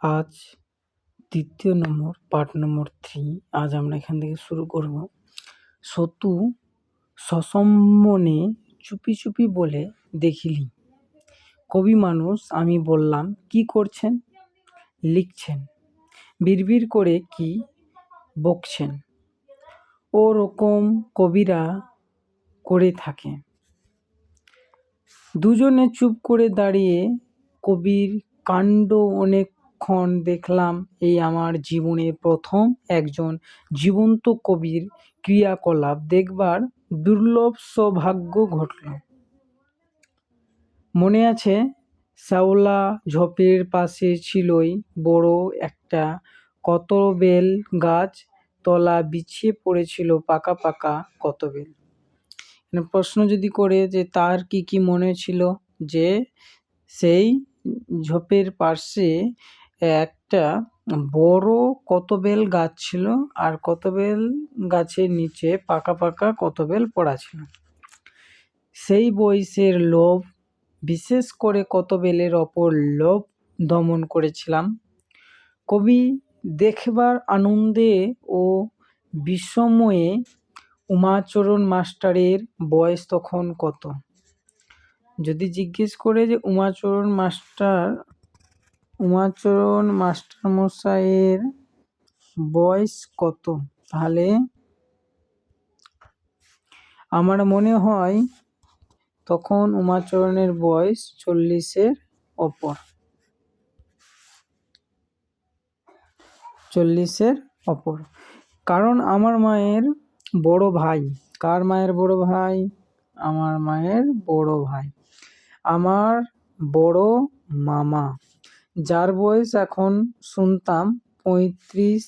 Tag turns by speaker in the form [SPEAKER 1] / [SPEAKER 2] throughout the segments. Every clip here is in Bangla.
[SPEAKER 1] আজ দ্বিতীয় নম্বর পার্ট নম্বর থ্রি আজ আমরা এখান থেকে শুরু করব। সতু সসম্মনে চুপি চুপি বলে দেখিলি। কবি মানুষ, আমি বললাম, কি করছেন? লিখছেন, বিড়বিড় করে কি বকছেন? ও রকম কবিরা করে থাকে। দুজনে চুপ করে দাঁড়িয়ে কবির কাণ্ড অনেকক্ষণ দেখলাম। এই আমার জীবনে প্রথম একজন জীবন্ত কবির ক্রিয়াকলাপ দেখবার দুর্লভ সৌভাগ্য ঘটল। মনে আছে, শ্যাওলা ঝোপের পাশে ছিলই বড় একটা কতবেল গাছ, তলা বিছিয়ে পড়েছিল পাকা পাকা কতবেল। মানে প্রশ্ন যদি করে যে তার কি কি মনে ছিল যে সেই ঝোপের পাশে একটা বড় কতবেল গাছ ছিল আর কতবেল গাছের নিচে পাকা পাকা কতবেল পড়া ছিল। সেই বয়সের লোভ, বিশেষ করে কতবেলের ওপর লোভ দমন করেছিলাম। কবি দেখবার আনন্দে ও বিস্ময়ে উমাচরণ মাস্টারের বয়স তখন কত? যদি জিজ্ঞেস করে যে উমাচরণ মাস্টার উমাচরণ মাস্টার মশাইয়ের বয়স কত? তাহলে আমার মনে হয় তখন উমাচরণের বয়স চল্লিশের অপর। চল্লিশের অপর। কারণ আমার মায়ের বড় ভাই। কার মায়ের বড় ভাই? আমার মায়ের বড় ভাই। আমার বড় মামা, যার বয়স এখন, শুনতাম, পঁয়ত্রিশ।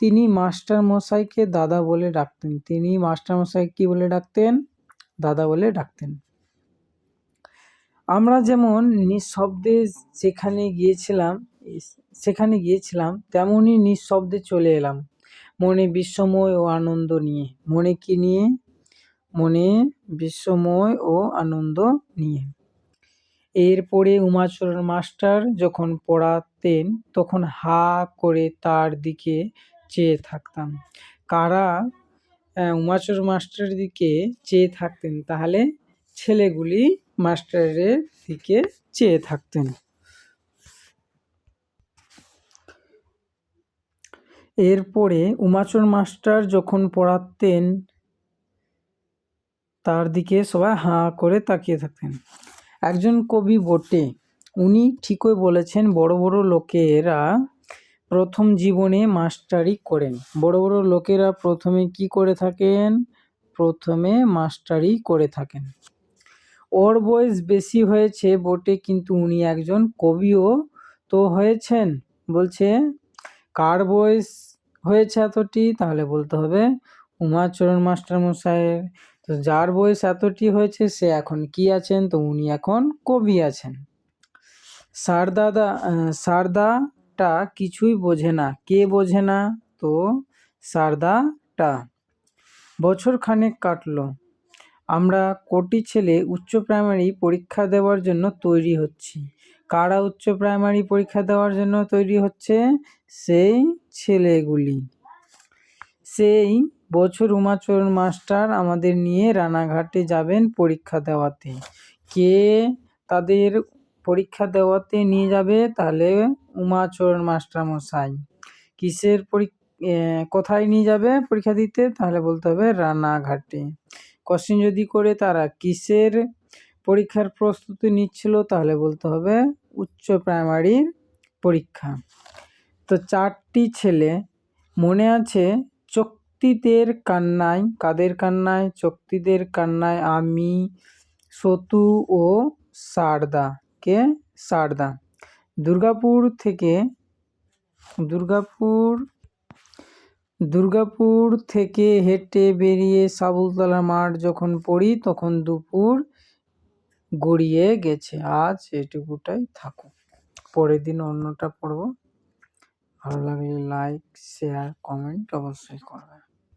[SPEAKER 1] তিনি মাস্টার মশাইকে দাদা বলে ডাকতেন। তিনি মাস্টার মশাই কি বলে ডাকতেন? দাদা বলে ডাকতেন। আমরা যেমন নিঃশব্দে যেখানে গিয়েছিলাম সেখানে গিয়েছিলাম তেমনই নিঃশব্দে চলে এলাম। মনে বিশ্বময় ও আনন্দ নিয়ে। মনে কি নিয়ে? মনে বিশ্বময় ও আনন্দ নিয়ে। এরপরে উমাচরণ মাস্টার যখন পড়াতেন, তখন হা করে তার দিকে চেয়ে থাকতাম। কারা উমাচর মাস্টারের দিকে চেয়ে থাকতেন, তাহলে ছেলেগুলি মাস্টারের দিকে চেয়ে থাকতেন। এরপরে উমাচর মাস্টার যখন পড়াতেন, তার দিকে সবাই হাঁ করে তাকিয়ে থাকতেন। একজন কবি বটে। উনি ঠিকই বলেছেন, বড় বড় লোকেরা প্রথম জীবনে মাস্টারি করেন। বড় বড় লোকেরা প্রথমে কি করে থাকেন? প্রথমে মাস্টারি করে থাকেন। ওর বয়স বেশি হয়েছে বটে, কিন্তু উনি একজন কবিও তো হয়েছেন। বলছে, কার বয়স হয়েছে এতটি? তাহলে বলতে হবে উমাচরণ মাস্টার মশাইয়ের তো যার বয়স এতটি হয়েছে, সে এখন কি আছেন? তো উনি এখন কবি আছেন। সারদাদা সারদাটা কিছুই বোঝে না। কে বোঝে না? তো সারদাটা বছর খানেক কাটলো। আমরা কোটি ছেলে উচ্চ প্রাইমারি পরীক্ষা দেওয়ার জন্য তৈরি হচ্ছি। কারা উচ্চ প্রাইমারি পরীক্ষা দেওয়ার জন্য তৈরি হচ্ছে? সেই ছেলেগুলি। সেই বছর উমাচরণ মাস্টার আমাদের নিয়ে রানাঘাটে যাবেন পরীক্ষা দেওয়াতে। কে তাদের পরীক্ষা দেওয়াতে নিয়ে যাবে তাহলে উমাচরণ মাস্টার মশাই কিসের কোথায় নিয়ে যাবে পরীক্ষা দিতে তাহলে বলতে হবে রানাঘাটে। কোশ্চেন যদি করে তারা কিসের পরীক্ষার প্রস্তুতি নিচ্ছিল তাহলে বলতে হবে উচ্চ প্রাইমারির পরীক্ষা। তো চারটি ছেলে, মনে আছে চক্তিদের কান্নায়, কাদের কান্নায়? চক্তিদের কান্নায় আমি, সতু ও সারদা কে সারদা। দুর্গাপুর থেকে, দুর্গাপুর দুর্গাপুর থেকে হেঁটে বেরিয়ে সাবুলতলা মাঠ যখন পড়ি, তখন দুপুর গড়িয়ে গেছে। আজ এটুকুটাই থাকুক। পরের দিন অন্যটা পড়ব। ভালো লাগলে লাইক শেয়ার কমেন্ট অবশ্যই করবে